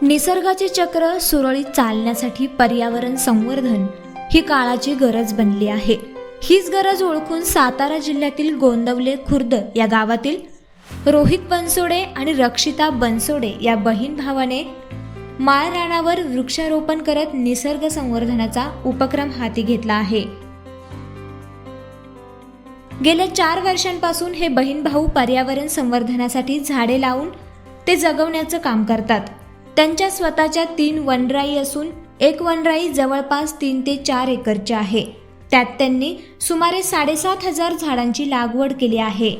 निसर्गाचे चक्र सुरळीत चालण्यासाठी पर्यावरण संवर्धन ही काळाची गरज बनली आहे. हीच गरज ओळखून सातारा जिल्ह्यातील गोंदवले खुर्द या गावातील रोहित बनसोडे आणि रक्षिता बनसोडे या बहीण भावाने माळरानावर वृक्षारोपण करत निसर्ग संवर्धनाचा उपक्रम हाती घेतला आहे. गेल्या चार वर्षांपासून हे बहीण भाऊ पर्यावरण संवर्धनासाठी झाडे लावून ते जगवण्याचं काम करतात. त्यांच्या स्वतःच्या तीन वनराई असून एक वनराई जवळपास तीन ते चार एकरची आहे. त्यात त्यांनी सुमारे साडेसात हजार झाडांची लागवड केली आहे.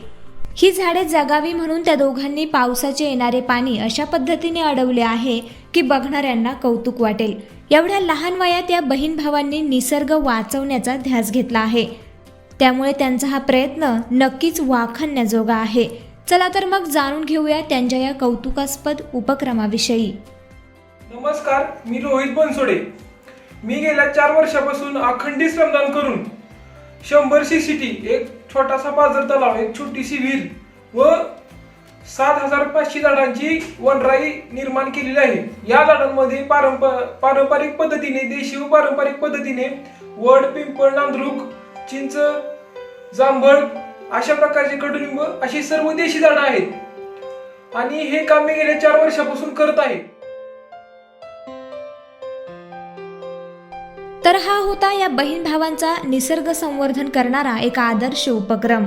ही झाडे जगावी म्हणून त्या दोघांनी पावसाचे येणारे पाणी अशा पद्धतीने अडवले आहे की बघणाऱ्यांना कौतुक वाटेल. एवढ्या लहान वयात या बहीण भावांनी निसर्ग वाचवण्याचा ध्यास घेतला आहे. त्यामुळे त्यांचा हा प्रयत्न नक्कीच वाखाणण्याजोगा आहे. चला तर मग जाणून घेऊया त्यांच्या या कौतुकास्पद उपक्रमाविषयी. नमस्कार मी रोहित बनसोडे. मी गेल्या चार वर्षापासून अखंडित श्रमदान करून शंभर सी सिटी एक छोटासा पाझर तलाव एक छोटीशी विहीर व सात हजार पाचशे झाडांची वनराई निर्माण केलेली आहे. या झाडांमध्ये पारंप पारंपरिक पद्धतीने देशी व पारंपरिक पद्धतीने वड पिंपळ नांदरूक चिंच जांभळ अशा प्रकारचे कडुलिंब अशी सर्व देशी झाडं आहेत. आणि हे काम मी गेल्या चार वर्षापासून करत आहे. तर हा होता या बहीण भावांचा निसर्ग संवर्धन करणारा एक आदर्श उपक्रम.